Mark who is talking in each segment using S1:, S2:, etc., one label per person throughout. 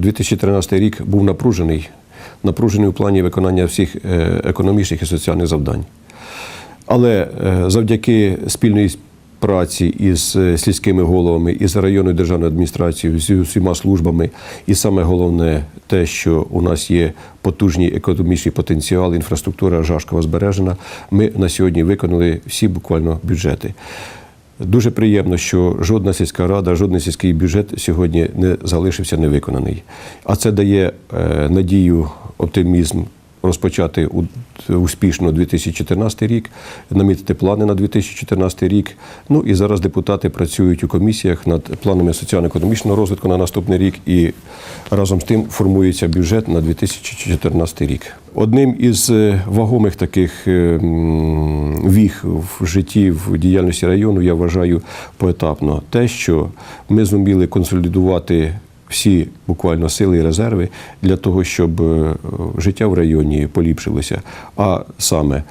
S1: 2013 рік був напружений, напружений у плані виконання всіх е, економічних і соціальних завдань. Але е, завдяки спільної праці із е, сільськими головами, із районною державною адміністрацією, з усіма службами, і саме головне те, що у нас є потужний економічний потенціал, інфраструктура Жашкова збережена. Ми на сьогодні виконали всі буквально бюджети. Дуже приємно, що жодна сільська рада, жодний сільський бюджет сьогодні не залишився невиконаний. А це дає е, надію, оптимізм розпочати успішно 2014 рік, намітити плани на 2014 рік. Ну і зараз депутати працюють у комісіях над планами соціально-економічного розвитку на наступний рік, і разом з тим формується бюджет на 2014 рік. Одним із е, вагомих таких е, віг в житті в діяльності району я вважаю поетапно те, що ми зуміли консолідувати всі буквально сили і резерви для того, щоб е, життя в районі поліпшилося. А саме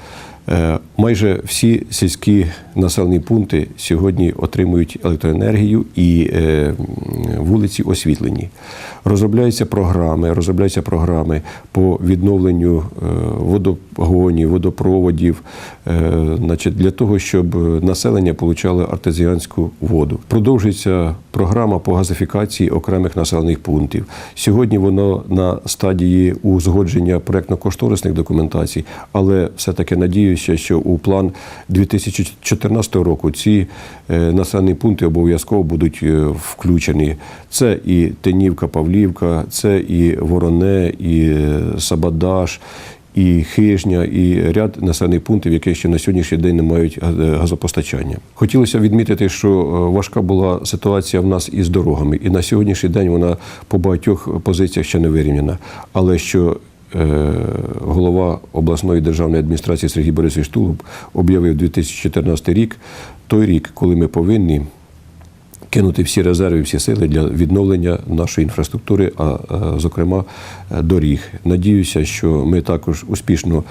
S1: майже всі сільські населені пункти сьогодні отримують електроенергію і е, вулиці освітлені. Розробляються програми, розробляються програми по відновленню е, водогонів, водопроводів, е, значить, для того, щоб населення получало артезіанську воду. Продовжується програма по газифікації окремих населених пунктів. Сьогодні воно на стадії узгодження проєктно-кошторисних документацій, але все-таки надіюся, що у план 2014 року ці е, населені пункти обов'язково будуть е, включені. Це і Тенівка, Павлівка, це і Вороне, і е, Сабадаш. І хижня, і ряд населених пунктів, які ще на сьогоднішній день не мають газопостачання. Хотілося відмітити, що важка була ситуація в нас із дорогами, і на сьогоднішній день вона по багатьох позиціях ще не вирівняна. Але що голова обласної державної адміністрації Сергій Борисович Тулуб об'явив 2014 рік, той рік, коли ми повинні кинути всі резерви, всі сили для відновлення нашої інфраструктури, а, а, зокрема е, доріг. Надіюся, що ми також успішно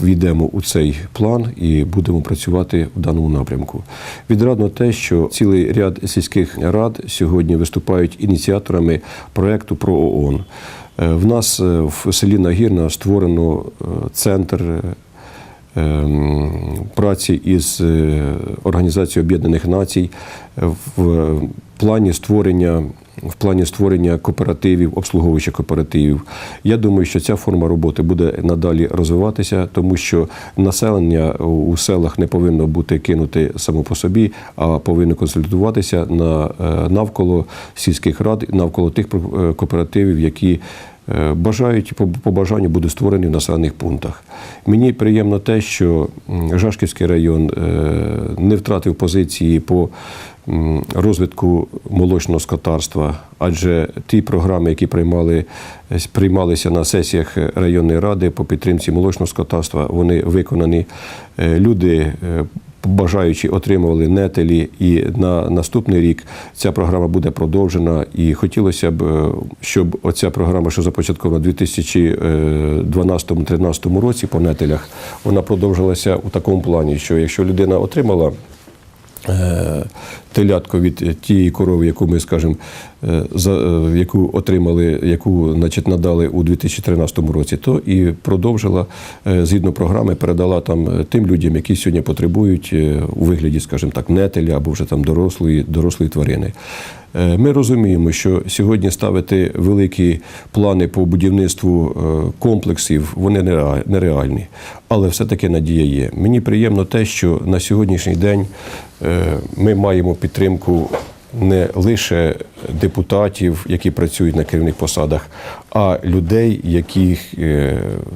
S1: війдемо у цей план і будемо працювати в даному напрямку. Відрадно те, що цілий ряд сільських рад сьогодні виступають ініціаторами проекту про ООН. Е, В нас е, в селі Нагірна створено е, центр праці із е, Організацією Об'єднаних Націй в плані створення. В плані створення кооперативів, обслуговуючих кооперативів. Я думаю, що ця форма роботи буде надалі розвиватися, тому що населення у селах не повинно бути кинуте само по собі, а повинно консолідуватися на е, навколо сільських рад, навколо тих е, кооперативів, які бажають по, бажанню будуть створені в населених пунктах. Мені приємно те, що Жашківський район е, не втратив позиції по розвитку молочного скотарства, адже ті програми, які приймали, приймалися на сесіях районної ради по підтримці молочного скотарства, вони виконані. Е, Люди е, бажаючі отримували нетелі, і на наступний рік ця програма буде продовжена. І хотілося б, е, щоб оця програма, що започаткована у 2012-2013 році по нетелях, вона продовжилася у такому плані, що якщо людина отримала е, телятко від тієї корови, яку ми, скажімо, е, за е, яку отримали, яку значить, надали у 2013 році, то і продовжила е, згідно програми, передала там тим людям, які сьогодні потребують у вигляді, скажімо так, нетеля або вже там дорослої, дорослої тварини. Е, Ми розуміємо, що сьогодні ставити великі плани по будівництву е, комплексів вони нереальні, але все-таки надія є. Мені приємно те, що на сьогоднішній день е, ми маємо підтримку не лише депутатів, які працюють на керівних посадах, а людей, яких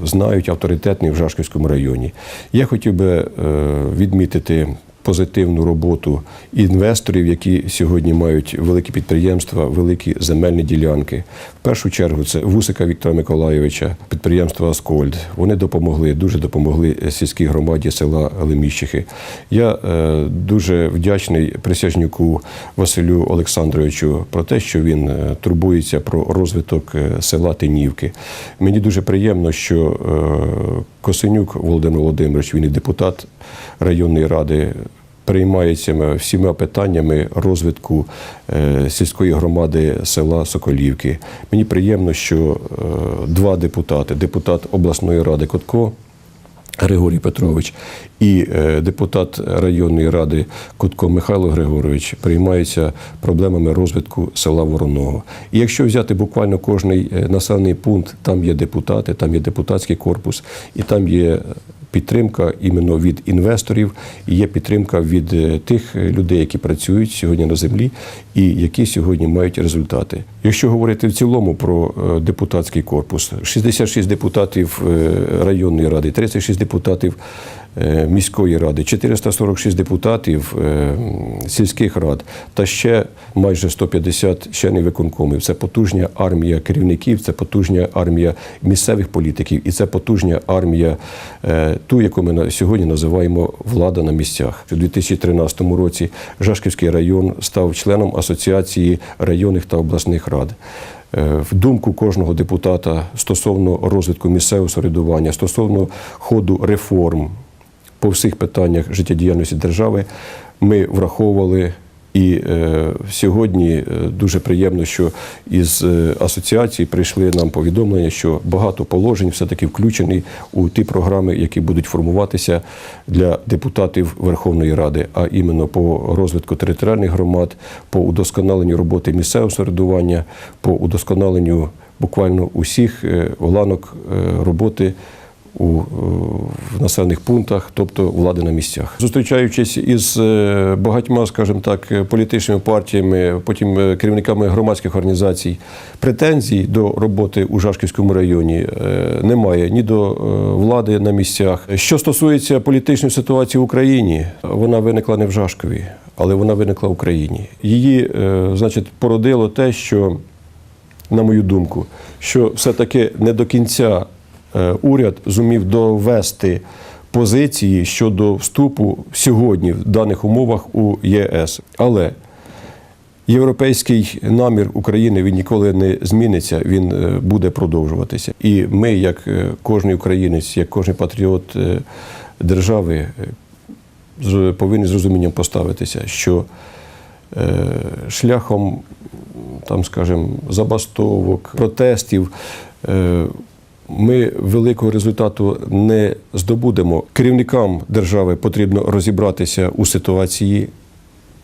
S1: знають авторитетні в Жашківському районі. Я хотів би відмітити позитивну роботу інвесторів, які сьогодні мають великі підприємства, великі земельні ділянки. В першу чергу це Вусика Віктора Миколайовича, підприємство Аскольд. Вони допомогли, дуже допомогли сільській громаді села Леміщихи. Я е, дуже вдячний присяжнюку Василю Олександровичу про те, що він е, турбується про розвиток е, села Тинівки. Мені дуже приємно, що е, Косинюк Володимир Володимирович, він і депутат районної ради переймається всіма питаннями розвитку е, сільської громади села Соколівки. Мені приємно, що е, два депутати: депутат обласної ради Котко. Григорій Петрович і е, депутат районної ради Кутко Михайло Григорович приймаються проблемами розвитку села Вороного. І якщо взяти буквально кожний е, населений пункт, там є депутати, там є депутатський корпус, і там є підтримка іменно від інвесторів, і є підтримка від е, тих людей, які працюють сьогодні на землі і які сьогодні мають результати. Якщо говорити в цілому про депутатський корпус, 66 депутатів районної ради, 36 депутатів е, міської ради, 446 депутатів е, сільських рад та ще майже 150 членів виконкомів. Це потужня армія керівників, це потужня армія місцевих політиків і це потужня армія, е, ту, яку ми сьогодні називаємо влада на місцях. У 2013 році Жашківський район став членом Асоціації районних та обласних рад. Е, В думку кожного депутата стосовно розвитку місцевого середування, стосовно ходу реформ по всіх питаннях життєдіяльності держави, ми враховували. І е, сьогодні е, дуже приємно, що із е, асоціації прийшли нам повідомлення, що багато положень все-таки включені у ті програми, які будуть формуватися для депутатів Верховної Ради, а іменно по розвитку територіальних громад, по удосконаленню роботи місцевого самоврядування, по удосконаленню буквально усіх е, ланок роботи у е, в населених пунктах, тобто влади на місцях. Зустрічаючись із е, багатьма, скажімо так, політичними партіями, потім е, керівниками громадських організацій, претензій до роботи у Жашківському районі немає ні до влади на місцях. Що стосується політичної ситуації в Україні, вона виникла не в Жашкові, але вона виникла в Україні. Її, значить, породило те, що на мою думку, що все-таки не до кінця уряд зумів довести позиції щодо вступу сьогодні в даних умовах у ЄС. Але європейський намір України він ніколи не зміниться, він е, буде продовжуватися. І ми, як е, кожен українець, як кожен патріот е, держави, е, повинні з розумінням поставитися, що е, шляхом там, скажімо, забастовок, протестів. Ми великого результату не здобудемо. Керівникам держави потрібно розібратися у ситуації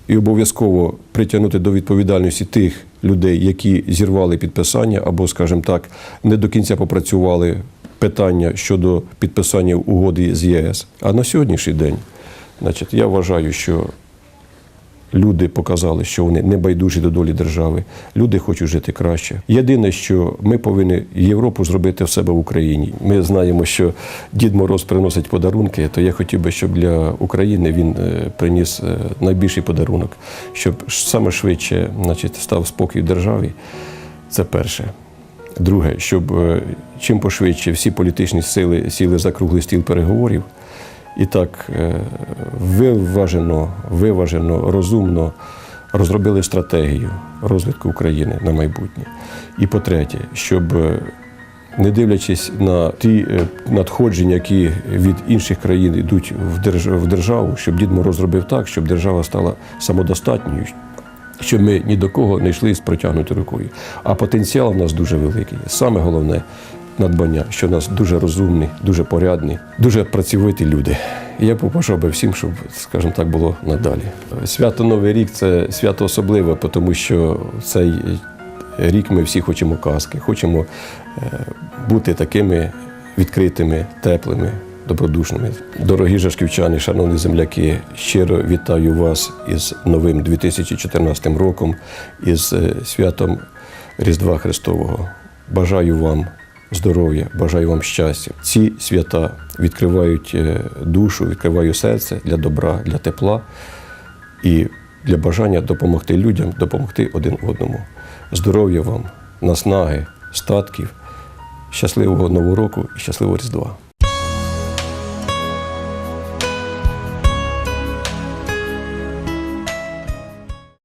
S1: і обов'язково притягнути до відповідальності тих людей, які зірвали підписання, або, скажімо так, не до кінця попрацювали питання щодо підписання угоди з ЄС. А на сьогоднішній день, значить, я вважаю, що Люди показали, що вони не байдужі до долі держави. Люди хочуть жити краще. Єдине, що ми повинні Європу зробити в себе в Україні. Ми знаємо, що Дід Мороз приносить подарунки, то я хотів би, щоб для України він е, приніс е, найбільший подарунок, щоб саме швидше значить, став спокій в державі. Це перше. Друге, щоб е, чим пошвидше всі політичні сили сіли за круглий стіл переговорів і так е, виважено, виважено, розумно розробили стратегію розвитку України на майбутнє. І по-третє, щоб е, не дивлячись на ті е, надходження, які від інших країн йдуть в державу, щоб Дід Мороз зробив так, щоб держава стала самодостатньою, щоб ми ні до кого не йшли з протягнутою рукою. А потенціал в нас дуже великий. Саме головне надбання, що в нас дуже розумні, дуже порядні, дуже працьовиті люди. І я побажав би всім, щоб, скажімо так, було надалі. Свято Новий рік це свято особливе, тому що цей рік ми всі хочемо казки, хочемо е, бути такими відкритими, теплими, добродушними. Дорогі жашківчани, шановні земляки, щиро вітаю вас із новим 2014 роком, із е, святом Різдва Христового. Бажаю вам здоров'я, бажаю вам щастя. Ці свята відкривають е, душу, відкривають серце для добра, для тепла і для бажання допомогти людям, допомогти один одному. Здоров'я вам, наснаги, статків, щасливого нового року і щасливого Різдва.